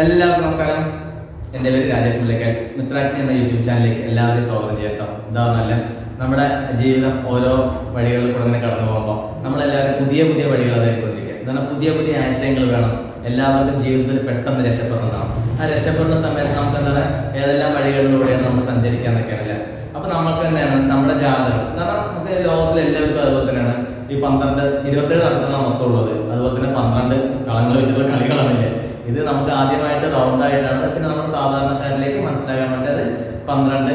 എല്ലാവർക്കും നമസ്കാരം. എന്റെ പേര് രാജേഷ് മുല്ലക്കൽ മിത്രാജ്ഞ എന്ന യൂട്യൂബ് ചാനലിലേക്ക് എല്ലാവരെയും സ്വാഗതം ചെയ്യട്ടോ പറഞ്ഞാൽ നമ്മുടെ ജീവിതം ഓരോ വഴികളിൽ കൂടെ ഇങ്ങനെ കടന്നു പോകുമ്പോൾ നമ്മളെല്ലാവരും പുതിയ പുതിയ വഴികൾ അതായിക്കൊണ്ടിരിക്കുക എന്താണ് പുതിയ പുതിയ ആശയങ്ങൾ വേണം. എല്ലാവർക്കും ജീവിതത്തിൽ പെട്ടെന്ന് രക്ഷപ്പെടുന്നതാണ് ആ രക്ഷപ്പെടുന്ന സമയത്ത് നമുക്ക് എന്താണ്? ഏതെല്ലാം വഴികളിലൂടെയാണ് നമ്മൾ സഞ്ചരിക്കാന്നൊക്കെയാണ് അല്ലേ അപ്പൊ നമുക്ക് തന്നെയാണ് നമ്മുടെ ജാതകം. കാരണം നമുക്ക് ലോകത്തിൽ എല്ലാവർക്കും അതുപോലെ തന്നെയാണ്. ഈ പന്ത്രണ്ട് ഇരുപത്തേഴ് നക്ഷത്രങ്ങളാണ് മൊത്തമുള്ളത് അതുപോലെ തന്നെ പന്ത്രണ്ട് കളങ്ങൾ വെച്ചിട്ടുള്ള കളികളാണില്ലേ ഇത് നമുക്ക് ആദ്യമായിട്ട് റൗണ്ട് ആയിട്ടാണ്. പിന്നെ നമ്മുടെ സാധാരണക്കാരിലേക്ക് മനസ്സിലാക്കാൻ വേണ്ടി അത് പന്ത്രണ്ട്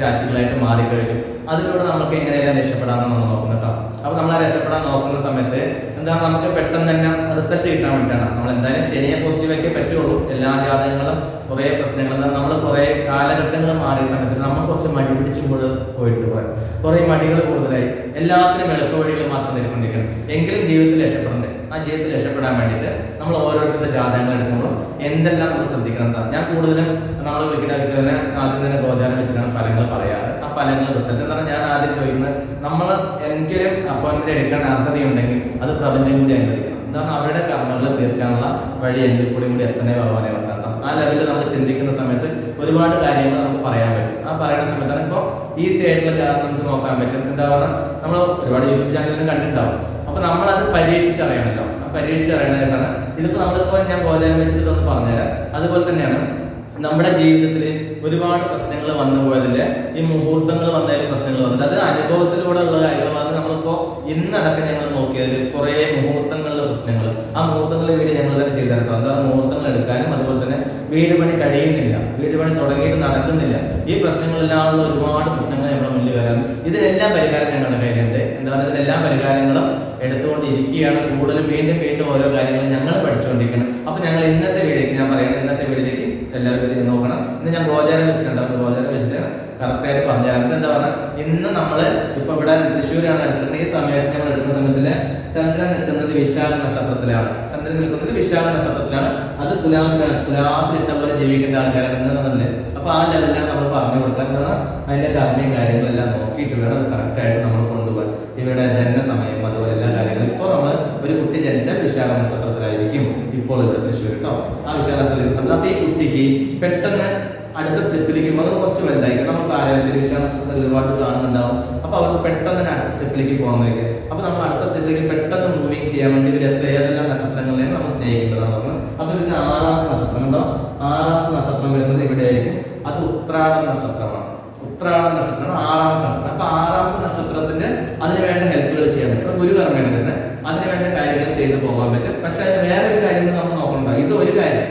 രാശികളായിട്ട് മാറിക്കഴിഞ്ഞു. അതിലൂടെ നമുക്ക് എങ്ങനെയെല്ലാം രക്ഷപ്പെടാമെന്ന് നമ്മൾ നോക്കുന്നത് കേട്ടോ. അപ്പൊ നമ്മൾ രക്ഷപ്പെടാൻ നോക്കുന്ന സമയത്ത് എന്താണ് നമുക്ക് പെട്ടെന്ന് തന്നെ റിസൾട്ട് കിട്ടാൻ വേണ്ടിയിട്ടാണ്. നമ്മൾ എന്തായാലും ശനിയെ പോസിറ്റീവൊക്കെ പറ്റുള്ളൂ. എല്ലാ ജാതകങ്ങളും കുറേ പ്രശ്നങ്ങൾ നമ്മൾ കുറേ കാലഘട്ടങ്ങൾ മാറിയ സമയത്ത് നമ്മൾ കുറച്ച് മടി പിടിച്ചും കൂടെ പോയിട്ട് പോയി കുറേ മടികൾ കൂടുതലായി. എല്ലാത്തിനും എളുപ്പ വഴികൾ മാത്രം നേടിക്കൊണ്ടിരിക്കണം. എങ്കിലും ജീവിതത്തിൽ രക്ഷപ്പെടണ്ടേ? ആ ജീവിതത്തിൽ രക്ഷപ്പെടാൻ വേണ്ടിയിട്ട് നമ്മൾ ഓരോരുത്തരുടെ ജാതകങ്ങൾ എടുക്കുമ്പോൾ എന്തെല്ലാം നമ്മൾ ശ്രദ്ധിക്കണം ഞാൻ കൂടുതലും നമ്മൾ വിളിക്കുന്ന തന്നെ ആദ്യം തന്നെ ഗോചാരം വെച്ചിട്ടാണ് ഫലങ്ങൾ പറയാറ്. ആ ഫലങ്ങൾ റിസൾട്ട് എന്ന് പറഞ്ഞാൽ ഞാൻ ആദ്യം ചോദിക്കുന്നത് നമ്മൾ എനിക്കൊരു അപ്പോയിൻമെന്റ് എടുക്കാൻ അർഹതയുണ്ടെങ്കിൽ അത് പ്രപഞ്ചം കൂടി അനുവദിക്കണം. എന്താണ് അവരുടെ കർമ്മങ്ങൾ തീർക്കാനുള്ള വഴി എങ്കിൽ കൂടി കൂടി എത്തനെ ഭഗവാനെ വെക്കണം ആ ലെവലിൽ നമ്മൾ ചിന്തിക്കുന്ന സമയത്ത് ഒരുപാട് കാര്യങ്ങൾ നമുക്ക് പറയാൻ പറ്റും. ആ പറയുന്ന സമയത്താണ് ഇപ്പോൾ ഈസി ആയിട്ടുള്ള നമുക്ക് നോക്കാൻ പറ്റും. എന്താ പറയുക നമ്മൾ ഒരുപാട് യൂട്യൂബ് ചാനലിലും കണ്ടിട്ടുണ്ടാവും. അപ്പൊ നമ്മൾ അത് പരീക്ഷിച്ചറിയണമല്ലോ ആ പരീക്ഷിച്ചറിയണ കേസാണ് ഇതിപ്പോ നമ്മളിപ്പോ ഞാൻ ബോധനം വെച്ചിട്ട് ഇതൊന്ന് പറഞ്ഞുതരാം. അതുപോലെ തന്നെയാണ് നമ്മുടെ ജീവിതത്തിൽ ഒരുപാട് പ്രശ്നങ്ങൾ വന്നു പോയതിൽ ഈ മുഹൂർത്തങ്ങൾ വന്നതിൽ പ്രശ്നങ്ങൾ വന്നിട്ട് അത് അനുഭവത്തിലൂടെ ഉള്ള കാര്യങ്ങളാണ് നമ്മളിപ്പോ ഇന്നടക്കം ഞങ്ങൾ നോക്കിയതിൽ കുറേ മുഹൂർത്തങ്ങളിലെ പ്രശ്നങ്ങൾ ആ മുഹൂർത്തങ്ങളെ വീട് ഞങ്ങൾ തന്നെ ചെയ്തെടുക്കാം എന്താ മുഹൂർത്തങ്ങൾ എടുക്കാനും അതുപോലെ തന്നെ വീട് പണി കഴിയുന്നില്ല. വീട് പണി തുടങ്ങിയിട്ട് നടക്കുന്നില്ല. ഈ പ്രശ്നങ്ങളെല്ലാം ഒരുപാട് പ്രശ്നങ്ങൾ നമ്മുടെ മുന്നിൽ വരാൻ ഇതിനെല്ലാം പരിഹാരം ഞങ്ങളുടെ കയ്യിലുണ്ട്. എന്താണ്? ഇതിനെല്ലാം പരിഹാരങ്ങളും എടുത്തുകൊണ്ടിരിക്കുകയാണ് കൂടുതലും വീണ്ടും വീണ്ടും ഓരോ കാര്യങ്ങളും ഞങ്ങൾ പഠിച്ചുകൊണ്ടിരിക്കണം അപ്പൊ ഞങ്ങൾ ഇന്നത്തെ വീഡിയോക്ക് ഞാൻ പറയുന്നത് ഇന്നത്തെ വീഡിയോക്ക് എല്ലാവരും ചെയ്ത് നോക്കണം. ഇന്ന് ഞാൻ ഗോചാരം വെച്ചിട്ടുണ്ട്. അപ്പോൾ ഗോചാരം വെച്ചിട്ട് കറക്റ്റായിട്ട് പറഞ്ഞുതരാം. എന്നിട്ട് എന്താ പറഞ്ഞാൽ ഇന്ന് നമ്മൾ ഇപ്പൊ ഇവിടെ തൃശ്ശൂരാണ് എടുത്തിട്ടുള്ളത് ഈ സമയത്ത് നമ്മൾ എടുക്കുന്ന സമയത്തിൽ ചന്ദ്രൻ നിൽക്കുന്നത് വിശാഖ നക്ഷത്രത്തിലാണ്. ചന്ദ്രൻ നിൽക്കുന്നത് വിശാഖ നക്ഷത്രത്തിലാണ്. അത് തുലാസിലാണ്. തുലാസിലിട്ട പോലെ ജീവിക്കേണ്ട ആൾക്കാരാണ് ഇന്നതല്ലേ അപ്പൊ ആ ലെവലിലാണ് നമ്മൾ പറഞ്ഞു കൊടുക്കുക. കാരണം അതിന്റെ ധർമ്മയും കാര്യങ്ങളെല്ലാം നോക്കിയിട്ട് വേണം കറക്റ്റായിട്ട് നമ്മൾ കൊണ്ടുപോകാൻ. ഇവയുടെ ജനന സമയം അതുപോലെ എല്ലാ കാര്യങ്ങളും. ഇപ്പോൾ നമ്മൾ ഒരു കുട്ടി ജനിച്ചാൽ വിശാഖ നക്ഷത്രത്തിലായിരിക്കും ഇപ്പോൾ ഇവിടെ തൃശ്ശൂർ കേട്ടോ ആ വിശാഖ നക്ഷത്രത്തിൽ അപ്പൊ ഈ കുട്ടിക്ക് പെട്ടെന്ന് അടുത്ത സ്റ്റെപ്പിലേക്ക് പോകുന്നത് കുറച്ച് വലുതായിരിക്കും. നമുക്ക് ആരാശരി വിശാഖ നക്ഷത്രത്തിൽ ഒരുപാട് കാണുന്നുണ്ടാവും. അപ്പൊ അവർക്ക് പെട്ടെന്ന് തന്നെ അടുത്ത സ്റ്റെപ്പിലേക്ക് പോകുന്നതൊക്കെ അപ്പോൾ നമ്മൾ അടുത്ത സ്റ്റെപ്പിലേക്ക് പെട്ടെന്ന് മൂവിങ് ചെയ്യാൻ വേണ്ടി ഇവരത്തെ ഏതെല്ലാം നക്ഷത്രങ്ങളെയാണ് നമ്മൾ സ്നേഹിക്കുന്നതാണ് പറഞ്ഞത് അപ്പൊ ഇവർ ആറാമത്തെ നക്ഷത്രം ഉണ്ടോ ആറാമത്തെ നക്ഷത്രം വരുന്നത് ഇവിടെ ആയിരിക്കും അത് ഉത്രാടം നക്ഷത്രമാണ് ഉത്രാടം നക്ഷത്രമാണ് ആറാമത്തെ നക്ഷത്രം. അപ്പൊ ആറാമത്തെ നക്ഷത്രത്തിന്റെ അതിന് വേണ്ട ഹെൽപ്പുകൾ ചെയ്യാൻ പറ്റും. ഇപ്പൊ ഗുരുകർമ്മയാണ് തന്നെ അതിന് വേണ്ട കാര്യങ്ങൾ ചെയ്തു പോകാൻ പറ്റും. പക്ഷെ അതിന് വേറെ ഒരു കാര്യം നമ്മൾ നോക്കണ്ട ഇത് ഒരു കാര്യം.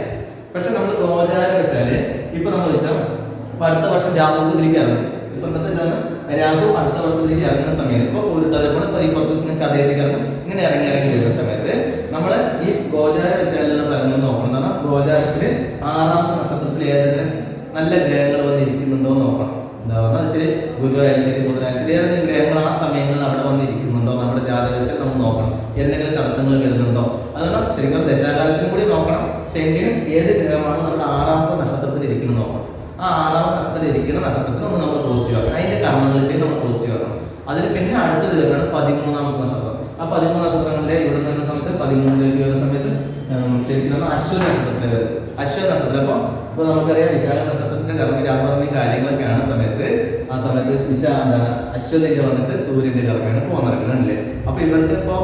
പക്ഷെ നമ്മൾ ഗോചാര വെച്ചാൽ ഇപ്പൊ നമ്മൾ വെച്ചാൽ അടുത്ത വർഷം രാഹുക്ക് തിരിക്കാറുണ്ട് ഇപ്പൊ ഇന്നത്തെ രാഹു അടുത്ത വർഷത്തിലേക്ക് ഇറങ്ങുന്ന സമയത്ത് ഇപ്പൊ ഒരു അതേപോലെ കുറച്ച് ദിവസം ഇങ്ങനെ ഇറങ്ങി ഇറങ്ങി വരുന്ന സമയത്ത് നമ്മൾ ഈ ഗോചാരവശാലുള്ള ഫലങ്ങൾ നോക്കണം എന്ന് പറഞ്ഞാൽ ഗോചാരത്തിൽ ആറാമത്തെ നക്ഷത്രത്തിൽ ഏതെങ്കിലും നല്ല ഗ്രഹങ്ങൾ വന്നിരിക്കുന്നുണ്ടോ എന്ന് നോക്കണം. എന്താ പറഞ്ഞാൽ ശരി ഗുരുവായാലും ശരി ബുധനായാലും ശരി ഏതെങ്കിലും ഗ്രഹങ്ങൾ ആ സമയങ്ങളിൽ അവിടെ വന്നിരിക്കുന്നുണ്ടോ നമ്മുടെ ജാതകത്തിൽ നമ്മൾ നോക്കണം. എന്തെങ്കിലും തടസ്സങ്ങൾ വരുന്നുണ്ടോ? അതുകൊണ്ട് ശരിക്കും ദശാകാലത്തിനും കൂടി നോക്കണം. പക്ഷെ എങ്കിലും ഏത് ഗ്രഹമാണ് നമ്മുടെ ആറാമത്തെ നക്ഷത്രത്തിൽ ഇരിക്കുന്നത് നോക്കണം. ആ ആറാമത്തെ നക്ഷത്രത്തിൽ ഇരിക്കുന്ന നക്ഷത്രത്തിൽ ഒന്ന് നമ്മൾ പോസിറ്റീവ് ആക്കണം അതിന്റെ കർമ്മങ്ങൾ ചെയ്ത് നമ്മൾ പോസിറ്റീവ് ആക്കണം അതിന് പിന്നെ അടുത്ത ദിവസമാണ് പതിമൂന്നാമത്തെ നക്ഷത്രം. ആ പതിമൂന്ന് നക്ഷത്രങ്ങളിലെ ഇവിടെ നിന്ന് സമയത്ത് പതിമൂന്നിലേക്ക് വരുന്ന സമയത്ത് ശരിക്കും അശ്വ നക്ഷത്രത്തിൽ വരും. അശ്വ നക്ഷത്രം അപ്പോൾ നമുക്കറിയാം വിശാഖ നക്ഷത്രത്തിന്റെ കർമ്മ കാര്യങ്ങളൊക്കെ കാര്യങ്ങളൊക്കെയാണ് സമയത്ത്. ആ സമയത്ത് വിശ എന്താണ് അശ്വതിന്റെ വന്നിട്ട് സൂര്യന്റെ പോകാൻ നടക്കുന്നുണ്ടല്ലേ അപ്പൊ ഇവർക്ക് ഇപ്പോ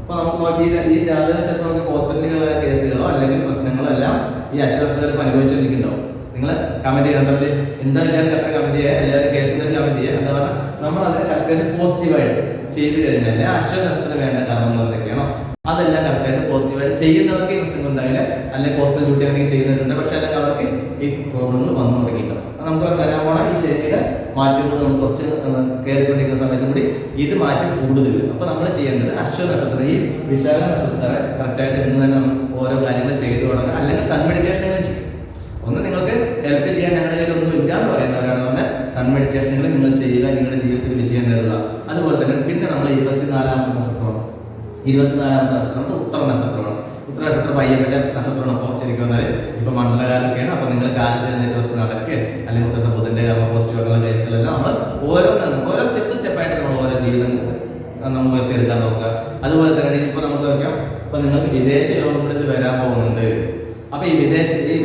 ഇപ്പൊ നമുക്ക് നോക്കി ഈ ജാതക നക്ഷത്രം നമുക്ക് ഹോസ്പിറ്റലുകളിലെ കേസുകളോ അല്ലെങ്കിൽ പ്രശ്നങ്ങളോ എല്ലാം ഈ അശ്വസ്ഥർക്ക് അനുഭവിച്ചിരിക്കുന്നുണ്ടോ നിങ്ങൾ കമന്റ് ചെയ്യേണ്ടത് എന്താ ഇല്ലാതെ കറക്റ്റ് കമന്റ് ചെയ്യുക? എല്ലാവരും കേൾക്കുന്നത് കമന്റ് ചെയ്യുക. എന്താ പറഞ്ഞാൽ നമ്മൾ അതിനെ കറക്റ്റായിട്ട് പോസിറ്റീവായിട്ട് ചെയ്തു കഴിഞ്ഞാൽ അശ്വനഷ്ടത്തിന് വേണ്ട കാരണങ്ങൾ എന്തൊക്കെയാണോ അതെല്ലാം കറക്റ്റായിട്ട് പോസിറ്റീവായിട്ട് ചെയ്യുന്നവർക്ക് പ്രശ്നങ്ങൾ ഉണ്ടാവില്ല. അല്ലെങ്കിൽ ഹോസ്പിറ്റൽ ഡ്യൂട്ടി അങ്ങനെ ചെയ്യുന്നവരുണ്ട്. പക്ഷെ ഈ പ്രോബ്ലങ്ങൾ വന്നു തുടങ്ങിയിട്ടുണ്ടാവും അപ്പൊ നമുക്ക് വരാൻ പോണ ഈ ശരീര മാറ്റങ്ങൾ നമുക്ക് കുറച്ച് കയറിക്കൊണ്ടിരിക്കുന്ന സമയത്തും കൂടി ഇത് മാറ്റം കൂടുതൽ. അപ്പോൾ നമ്മൾ ചെയ്യേണ്ടത് അശ്വ നക്ഷത്രം ഈ വിശാല നക്ഷത്രത്തെ കറക്റ്റായിട്ട് ഇന്ന് തന്നെ നമ്മൾ ഓരോ കാര്യങ്ങൾ ചെയ്തു തുടങ്ങുക അല്ലെങ്കിൽ സൺ മെഡിറ്റേഷനുകൾ ചെയ്യും? ഒന്ന് നിങ്ങൾക്ക് ഹെൽപ്പ് ചെയ്യാൻ ഞങ്ങളുടെ കയ്യിൽ ഒന്നും ഇല്ല എന്ന് പറയുന്നവരാണ് പറഞ്ഞാൽ സൺ മെഡിറ്റേഷനുകൾ നിങ്ങൾ ചെയ്യുക നിങ്ങളുടെ ജീവിതത്തിൽ വിജയം നേടുക. അതുപോലെ തന്നെ പിന്നെ നമ്മൾ ഇരുപത്തിനാലാമത്തെ നക്ഷത്രമാണ് ഇരുപത്തിനാലാമത്തെ നക്ഷത്രം ഉത്തര നക്ഷത്രമാണ് ഉത്തര നക്ഷത്രം പയ്യപ്പന്റെ നക്ഷത്രമാണ് അപ്പോൾ ശരിക്കും പറഞ്ഞാൽ ഇപ്പൊ മണ്ഡലകാലൊക്കെയാണ് അപ്പൊ നിങ്ങൾ കാലത്ത് എഴുന്നേറ്റ് ദിവസം നടക്കുക അല്ലെങ്കിൽ ഉത്തര ബുധന്റെ കർമ്മ പോസിറ്റീവ് കേസുകളെല്ലാം നമ്മൾ ഓരോ ഓരോ സ്റ്റെപ്പ് സ്റ്റെപ്പായിട്ട് നമ്മൾ ഓരോ ജീവിതം നമ്മൾ ഉയർത്തിയെടുക്കാൻ നോക്കുക. അതുപോലെ തന്നെ ഇപ്പൊ നമുക്ക് നോക്കാം. ഇപ്പൊ നിങ്ങൾക്ക് വിദേശ യോഗങ്ങളിൽ വരാൻ പോകുന്നുണ്ട്. അപ്പൊ അപ്പൊ ഈ വിദേശ ഈ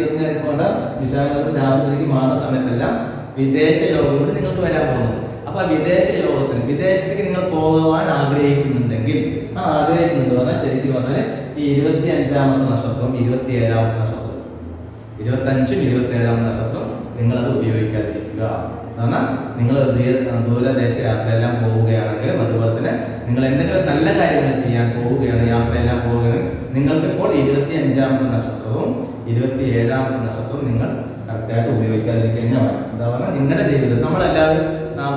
വിശാഖത്തിൽ രാഹുലിലേക്ക് മാറുന്ന സമയത്തെല്ലാം വിദേശ യോഗങ്ങളിൽ നിങ്ങൾക്ക് വരാൻ പോകുന്നത് അപ്പൊ വിദേശ യോഗത്തിന് വിദേശത്തേക്ക് നിങ്ങൾ പോകാൻ ആഗ്രഹിക്കുന്നുണ്ടെങ്കിൽ ആ ആഗ്രഹിക്കുന്നുണ്ട്. പറഞ്ഞാൽ ശരിക്കും പറഞ്ഞാൽ ഈ ഇരുപത്തി അഞ്ചാമത്തെ നക്ഷത്രം ഇരുപത്തി ഏഴാമത്തെ നക്ഷത്രവും ഇരുപത്തഞ്ചും ഇരുപത്തി ഏഴാമത്തെ നക്ഷത്രം നിങ്ങളത് ഉപയോഗിക്കാതിരിക്കുക. കാരണം നിങ്ങൾ ദൂരദേശ യാത്രയെല്ലാം പോവുകയാണെങ്കിലും അതുപോലെ തന്നെ നിങ്ങൾ എന്തെങ്കിലും നല്ല കാര്യങ്ങൾ ചെയ്യാൻ പോവുകയാണ് യാത്രയെല്ലാം പോവുകയാണെങ്കിൽ നിങ്ങൾക്കിപ്പോൾ ഇരുപത്തി അഞ്ചാമത്തെ നക്ഷത്രവും ഇരുപത്തി ഏഴാമത്തെ നക്ഷത്രവും നിങ്ങൾ കറക്റ്റായിട്ട് ഉപയോഗിക്കാതിരിക്കുക തന്നെ വേണം. എന്താ പറഞ്ഞാൽ നിങ്ങളുടെ ജീവിതം. നമ്മളെല്ലാവരും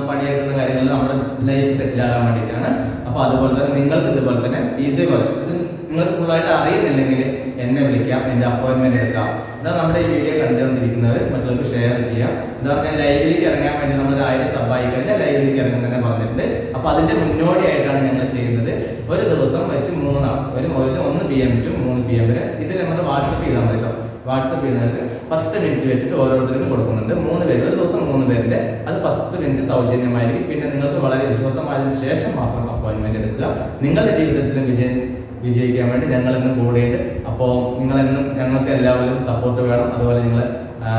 പണിയെടുക്കുന്ന കാര്യങ്ങൾ നമ്മുടെ ലൈഫ് സെറ്റിൽ ആകാൻ വേണ്ടിയിട്ടാണ്. അപ്പോൾ അതുപോലെ തന്നെ നിങ്ങൾക്ക് ഇതുപോലെ തന്നെ ഇതേപോലെ ഇത് നിങ്ങൾക്ക് ഫുള്ളായിട്ട് അറിയുന്നില്ലെങ്കിൽ എന്നെ വിളിക്കാം എന്റെ അപ്പോയിൻമെന്റ് എടുക്കാം. എന്താ നമ്മുടെ ഈ വീഡിയോ കണ്ടുകൊണ്ടിരിക്കുന്നവർ മറ്റുള്ളവർക്ക് ഷെയർ ചെയ്യാം എന്താ പറഞ്ഞാൽ ലൈവിലേക്ക് ഇറങ്ങാൻ വേണ്ടി നമ്മൾ ആയിരം സബ്ബായി കഴിഞ്ഞാൽ ലൈവിലേക്ക് ഇറങ്ങും തന്നെ പറഞ്ഞിട്ടുണ്ട്. അപ്പോൾ അതിന്റെ മുന്നോടിയായിട്ടാണ് ഞങ്ങൾ ചെയ്യുന്നത്. ഒരു ദിവസം വെച്ച് മൂന്നാണ് ഒരു ഒന്ന് പി എം ടു മൂന്ന് പി എം വരെ ഇത് നമ്മൾ വാട്സപ്പ് ചെയ്താൽ മതി വാട്സപ്പ് ചെയ്യുന്നവർക്ക് പത്ത് മിനിറ്റ് വെച്ചിട്ട് ഓരോരുത്തർക്കും കൊടുക്കുന്നുണ്ട്. മൂന്ന് പേര് ഒരു ദിവസം മൂന്ന് പേരുടെ അത് പത്ത് മിനിറ്റ് സൗജന്യമായിരിക്കും. പിന്നെ നിങ്ങൾക്ക് വളരെ വിശ്വാസമായതിനു ശേഷം മാത്രം അപ്പോയിന്റ്മെന്റ് എടുക്കുക. നിങ്ങളുടെ ജീവിതത്തിലും വിജയം വിജയിക്കാൻ വേണ്ടി ഞങ്ങളെന്നും കൂടെയുണ്ട്. അപ്പോൾ നിങ്ങളെന്നും ഞങ്ങൾക്ക് എല്ലാവരും സപ്പോർട്ട് വേണം. അതുപോലെ നിങ്ങൾ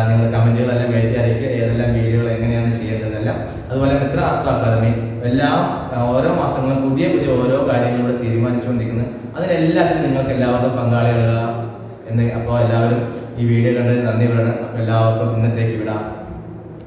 നിങ്ങളുടെ കമന്റുകളെല്ലാം എഴുതി അറിയിക്കുക. ഏതെല്ലാം വീഡിയോകൾ എങ്ങനെയാണ് ചെയ്യേണ്ടതെല്ലാം. അതുപോലെ മിത്ര ആസ്ട്ര അക്കാദമി. എല്ലാ ഓരോ മാസങ്ങളും പുതിയ പുതിയ ഓരോ കാര്യങ്ങളിലൂടെ തീരുമാനിച്ചുകൊണ്ടിരിക്കുന്നത് അതിനെല്ലാത്തിനും നിങ്ങൾക്ക് എല്ലാവർക്കും പങ്കാളികളാകുക എന്ന് അപ്പോൾ എല്ലാവരും ഈ വീഡിയോ കണ്ടതിന് നന്ദി പറയണം. അപ്പോൾ എല്ലാവർക്കും ഇന്നത്തേക്ക് വിടാം.